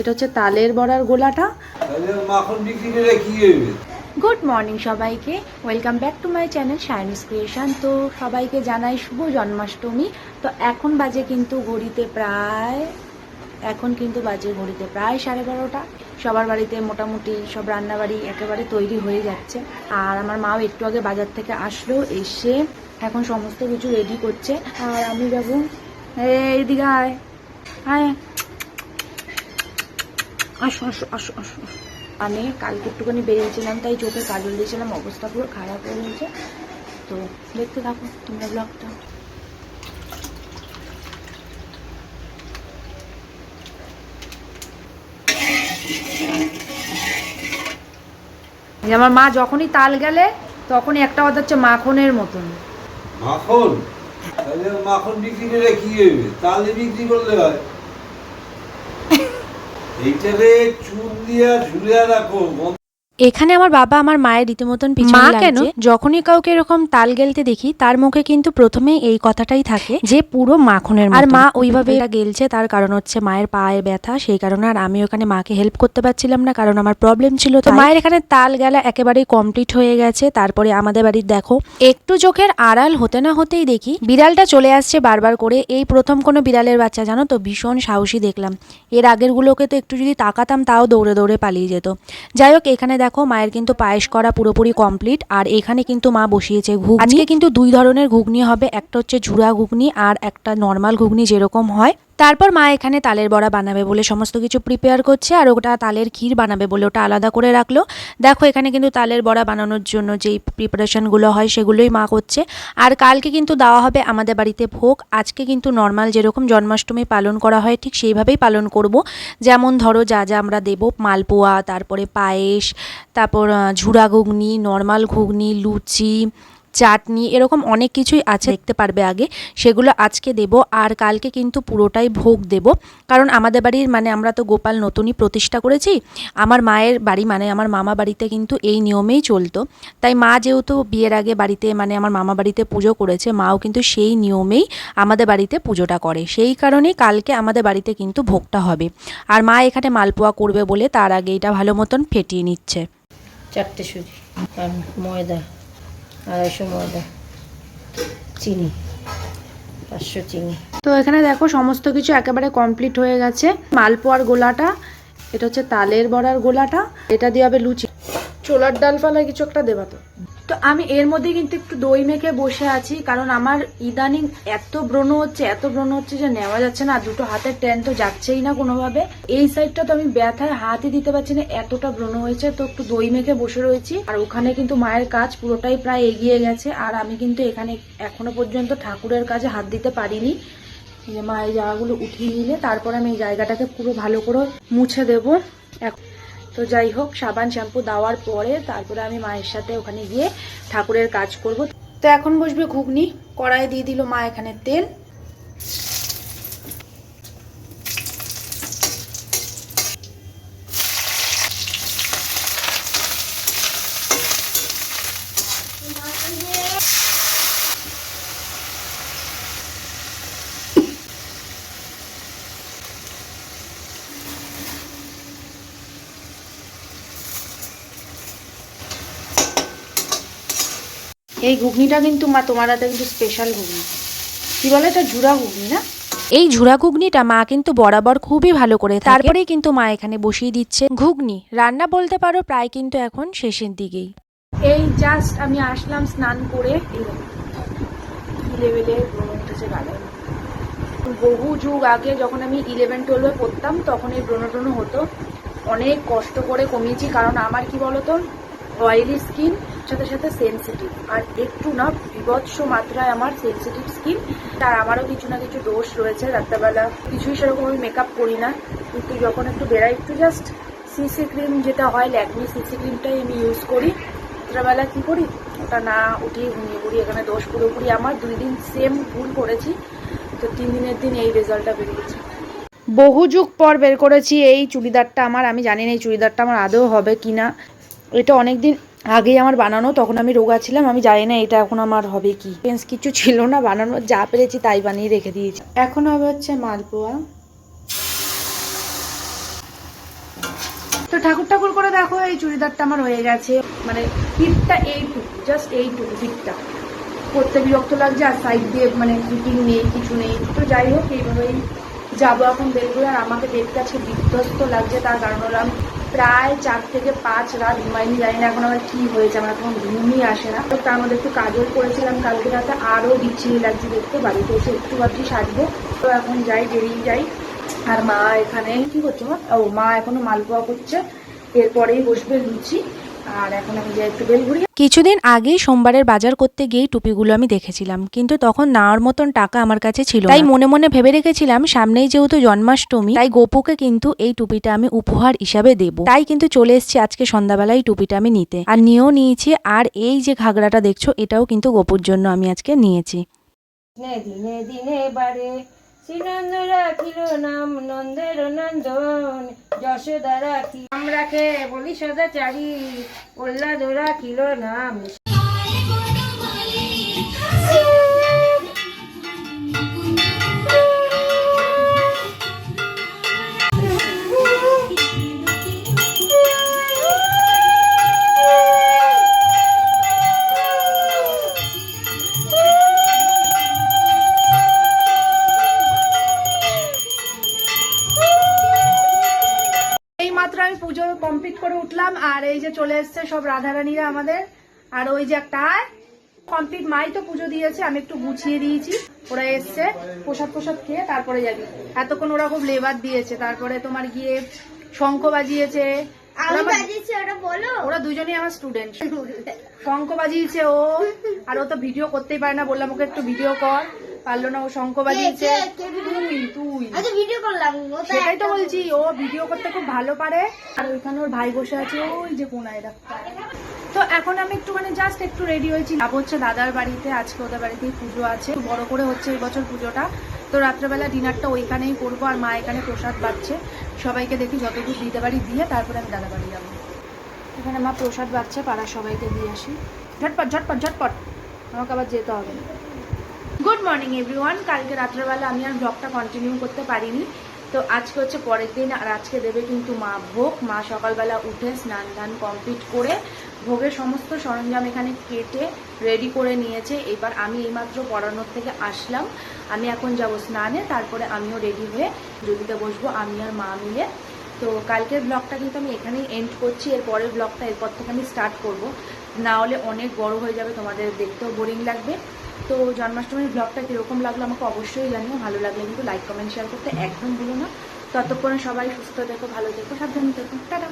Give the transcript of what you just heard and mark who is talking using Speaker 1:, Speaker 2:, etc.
Speaker 1: এটা হচ্ছে তালের বড়ার গোলাটা। গুড মর্নিং সবাইকে। Welcome back to my channel Shiny's creation তো সবাইকে জানাই শুভ জন্মাষ্টমী। তো এখন বাজে কিন্তু ঘড়িতে প্রায় এখন কিন্তু বাজে ঘড়িতে প্রায় সাড়ে বারোটা। সবার বাড়িতে মোটামুটি সব রান্নাবাড়ি একেবারে তৈরি হয়ে যাচ্ছে। আর আমার মাও একটু আগে বাজার থেকে আসলো এসে এখন সমস্ত কিছু রেডি করছে। আর আমি যাব এইদিকে আয় আয়। আসো আসো আসো আসো মানে কালকে একটুখানি বেরিয়েছিলাম, তাই চোখে কাজল দিয়েছিলাম, অবস্থা পুরো খারাপ হয়ে গেছে। তো দেখতে থাকো, তোমরা ব্লগটা আমার মা যখনই তাল গেলে, তখনই একটা কথা হচ্ছে মাখনের মতন।
Speaker 2: মাখন? মাখন বিক্রি করে কি হবে তালে বিক্রি করলে হয়। এইটারে চুন দিয়া ঝুলিয়া রাখো
Speaker 3: এখানে আমার বাবা আমার মায়ের রীতিমতন পিছনে
Speaker 1: কেন?
Speaker 3: যখনই কাউকে এরকম তাল গেলতে দেখি তার মুখে কিন্তু প্রথমেই এই কথাটাই থাকে যে পুরো মাখনের আর মা ওইভাবে এটা গেলছে তার কারণ হচ্ছে মায়ের পায়ের ব্যথা সেই কারণে আর আমি ওখানে মাকে হেল্প করতে পারছিলাম না কারণ আমার প্রবলেম ছিল তো মায়ের এখানে তাল গেলা একেবারেই কমপ্লিট হয়ে গেছে। তারপরে আমাদের বাড়ির দেখো একটু চোখের আড়াল হতে না হতেই দেখি বিড়ালটা চলে আসছে বারবার করে। এই প্রথম কোনো বিড়ালের বাচ্চা জানো তো? ভীষণ সাহসী দেখলাম। এর আগেরগুলোকে তো একটু যদি তাকাতাম তাও দৌড়ে দৌড়ে পালিয়ে যেত। যাই হোক এখানে দেখো মায়ের কিন্তু পায়েস করা পুরোপুরি কমপ্লিট আর এখানে কিন্তু মা বসিয়েছে ঘুগনি। আজকে কিন্তু দুই ধরনের ঘুগনি হবে, একটা হচ্ছে ঝুরা ঘুগনি আর একটা নর্মাল ঘুগনি যেরকম হয়। তারপর মা এখানে তালের বড়া বানাবে বলে সমস্ত কিছু প্রিপেয়ার করছে আর ওটা তালের ক্ষীর বানাবে বলে ওটা আলাদা করে রাখল। দেখো এখানে কিন্তু তালের বড়া বানানোর জন্য যেই প্রিপারেশনগুলো হয় সেগুলোই মা করছে। আর কালকে কিন্তু দেওয়া হবে আমাদের বাড়িতে ভোগ। আজকে কিন্তু নর্মাল যেরকম জন্মাষ্টমী পালন করা হয় ঠিক সেইভাবেই পালন করব। যেমন ধরো যা যা আমরা দেবো, মালপোয়া, তারপরে পায়েস, তারপর ঝুরা ঘুগনি নর্মাল ঘুগনি, লুচি চাটনি এরকম অনেক কিছুই আছে দেখতে পারবে আগে। সেগুলো আজকে দেব আর কালকে কিন্তু পুরোটাই ভোগ দেব। কারণ আমাদের বাড়ির মানে আমরা তো গোপাল নতুনই প্রতিষ্ঠা করেছি আমার মায়ের বাড়ি মানে আমার মামা বাড়িতে কিন্তু এই নিয়মেই চলতো। তাই মা যেহেতু বিয়ের আগে বাড়িতে মানে আমার মামা বাড়িতে পুজো করেছে মাও কিন্তু সেই নিয়মেই আমাদের বাড়িতে পুজোটা করে। সেই কারণেই কালকে আমাদের বাড়িতে কিন্তু ভোগটা হবে। আর মা এখানে মালপোয়া করবে বলে তার আগে এটা ভালো মতন ফেটিয়ে নিচ্ছে।
Speaker 4: চারটে সুজি আর ময়দা। আড়াইশো ময়দা, চিনি, পাঁচশো চিনি।
Speaker 1: তো এখানে দেখো সমস্ত কিছু একেবারে কমপ্লিট হয়ে গেছে। মালপোয়ার গোলাটা, এটা হচ্ছে তালের বড়ার গোলাটা, এটা দিয়ে হবে লুচি। ছোলার ডাল ফালা কিছু একটা দেবা তো। তো আমি এর মধ্যে কিন্তু একটু দই মেখে বসে আছি, কারণ আমার ইদানিং এত ব্রণ হচ্ছে, এত ব্রণ হচ্ছে যে নেওয়া যাচ্ছে না, দুটো হাতের ট্যান তো যাচ্ছেই না কোনোভাবে। এই সাইডটা তো আমি ব্যথায় হাতই দিতে পারছি না, এতটা ব্রণ হয়েছে, তো একটু দই মেখে বসে রয়েছি। আর ওখানে কিন্তু মায়ের কাজ পুরোটাই প্রায় এগিয়ে গেছে, আর আমি কিন্তু এখানে এখনও পর্যন্ত ঠাকুরের কাজে হাত দিতে পারিনি। যে মা এই জায়গাগুলো উঠিয়ে নিলে, তারপর আমি এই জায়গাটাকে পুরো ভালো করে মুছে দেবো। এক- তো যাই হোক, সাবান, শ্যাম্পু দেওয়ার পরে তারপরে আমি মায়ের সাথে ওখানে গিয়ে ঠাকুরের কাজ করব। তো এখন বসবে ঘুগনি, কড়াই দিয়ে দিল মা এখানে তেল। এই ঘুগনিটা কিন্তু মা তোমার হাতে কিন্তু স্পেশাল ঘুগনি। কি বলে এটা? ঝুরা ঘুগনি না?
Speaker 3: এই ঝুরা ঘুগনিটা মা কিন্তু বরাবর খুবই ভালো করে। তারপরেই কিন্তু মা এখানে বসিয়ে দিচ্ছে ঘুগনি। রান্না বলতে পারো প্রায় কিন্তু এখন শেষের দিকেই।
Speaker 1: এই জাস্ট আমি আসলাম স্নান করে। এই দেখো, লেভেলে ব্রণ উঠেছে বহু যুগ আগে যখন আমি ইলেভেন টুয়েলভে পড়তাম তখন এই ব্রণ ট্রণ হতো। অনেক কষ্ট করে কমিয়েছি কারণ আমার কি বলতো? অয়েলি স্কিন সাথে সাথে সেনসিটিভ আর একটু না, বিভৎস মাত্রায় আমার সেনসিটিভ স্কিন আর আমারও কিছু না কিছু দোষ রয়েছে রাত্রেবেলা। কিছুই সেরকম আমি মেকআপ করি না। কিন্তু যখন একটু বেড়াই একটু জাস্ট সিসি ক্রিম যেটা হয়, ল্যাকমি সিসি ক্রিমটাই আমি ইউজ করি। রাত্রেবেলা কী করি? ওটা না উঠিয়ে ঘুমিয়ে পড়ি। এখানে দোষ পুরোপুরি আমার। দুই দিন সেম ভুল করেছি। তো তিন দিনের দিন এই রেজাল্টটা বেরিয়েছে। বহু যুগ পর বের করেছি এই চুড়িদারটা আমার। আমি জানি না এই চুড়িদারটা আমার আদৌ হবে কি না এটা অনেক দিন আগেই আমার বানানো, তখন আমি রোগা ছিলাম, আমি জানি না এটা এখন আমার হবে কি। পেন্স কিছু ছিল না বানানো, যা পেরেছি তাই বানিয়ে রেখে দিয়েছি। এখন হবে হচ্ছে মালপোয়া। তো ঠাকুর ঠাকুর করে দেখো, এই চুড়িদারটা আমার হয়ে গেছে। মানে ফিটটা এইটুকু জাস্ট এইটুকু ফিটটা। করতে বিরক্ত লাগছে, আর সাইড দিয়ে মানে ফিটিং নেই, কিছু নেই। তো যাই হোক, এইভাবেই যাব এখন বেলগুলো আর আমাকে দেখতে আজকে বিধ্বস্ত লাগছে, তার কারণ হলো আমি প্রায় চার থেকে পাঁচ রাত ঘুমাইনি জানি না এখন আমার কি হয়েছে, আমার এখন ঘুমই আসে না। তো তার মধ্যে একটু কাজল করেছিলাম, কালকে রাতে আরও বিচ্ছিরি লাগছে দেখতে বাড়িতে এসে একটু ভাবছি সাজবো। তো এখন যাই, বেরিয়ে যাই। আর মা এখানে, কি করছে মা? ও মা এখনও মালপোয়া করছে, এরপরেই বসবে লুচি। আর এখন আমি যাই একটু বেলগুড়ি
Speaker 3: কিছুদিন আগেই সোমবারের বাজার করতে গিয়েই টুপিগুলো আমি দেখেছিলাম কিন্তু তখন নেওয়ার মতন টাকা আমার কাছে ছিল। তাই মনে মনে ভেবে রেখেছিলাম সামনেই যেহেতু জন্মাষ্টমী তাই গোপুকে কিন্তু এই টুপিটা আমি উপহার হিসাবে দেব। তাই কিন্তু চলে এসেছি আজকে সন্ধ্যাবেলায় টুপিটা আমি নিতে। আর নিয়েও নিয়েছি আর এই যে ঘাগরাটা দেখছ এটাও কিন্তু গোপুর জন্য আমি আজকে নিয়েছি।
Speaker 4: দিনে দিনে বারে শ্রীনন্দ রাখিল নাম নন্দের নন্দন যশোদা রাখি। আমরা রাখে বলি সদাচারী প্রহ্লাদ রাখিল নাম।
Speaker 1: পুজো কমপ্লিট করে উঠলাম আর এই যে চলে এসছে সব রাধারানীরা আমাদের। আর ওই যে একটা কমপ্লিট মাই তো পুজো দিয়েছে আমি একটু গুছিয়ে দিয়েছি। ওরা এসছে প্রসাদ প্রসাদ খেয়ে তারপরে যাবি। এতক্ষণ ওরা খুব লেবার দিয়েছে তারপরে তোমার গিয়ে শঙ্খ বাজিয়েছে। ওরা দুজনেই আমার স্টুডেন্ট শঙ্খ বাজিয়েছে ও আর ও তো ভিডিও করতেই পারে না বললাম ওকে একটু ভিডিও কর। পারল না ও শঙ্খ বাজিয়েছে তুই তুই। সেটাই তো বলছি ও ভিডিও করতে খুব ভালো পারে। আর ওইখানে ওর ভাই বসে আছে ওই যে কোনায় তো এখন আমি একটুখানি জাস্ট একটু রেডি হয়েছি। যাব হচ্ছে দাদার বাড়িতে আজকে ওদের বাড়িতেই পুজো আছে। বড় করে হচ্ছে এই বছর পুজোটা। তো রাত্রেবেলা ডিনারটা ওইখানেই করব আর মা এখানে প্রসাদ পাচ্ছে। সবাইকে দেখি যতদূর দিতে পারি দিয়ে তারপরে আমি দাদা বাড়ি যাব। এখানে মা প্রসাদ পাচ্ছে পাড়ার সবাইকে দিয়ে আসি। ঝটপট ঝটপট ঝটপট। আমাকে আবার যেতে হবে গুড মর্নিং এভরিওয়ান কালকে রাত্রেবেলা আমি আর ব্লগটা কন্টিনিউ করতে পারিনি। তো আজকে হচ্ছে পরের দিন, আর আজকে দেবে কিন্তু মা ভোগ। মা সকালবেলা উঠে স্নান ধান কমপ্লিট করে ভোগের সমস্ত সরঞ্জাম এখানে কেটে রেডি করে নিয়েছে। এবার আমি এইমাত্র পড়ানোর থেকে আসলাম। আমি এখন যাব স্নানে, তারপরে আমিও রেডি হয়ে জুলিতে বসবো, আমি আর মা মিলে। তো কালকের ব্লগটা কিন্তু আমি এখানেই এন্ড করছি। এর পরের ব্লগটা এরপর থেকে আমি স্টার্ট করব। না হলে অনেক বড় হয়ে যাবে, তোমাদের দেখতেও বোরিং লাগবে। তো জন্মাষ্টমীর ব্লগটা কীরকম লাগল আমাকে অবশ্যই জানিও, ভালো লাগলে কিন্তু লাইক কমেন্ট শেয়ার করতে একদম ভুলো না। ততক্ষণে সবাই সুস্থ দেখো ভালো দেখো সাবধানে দেখো টাটা!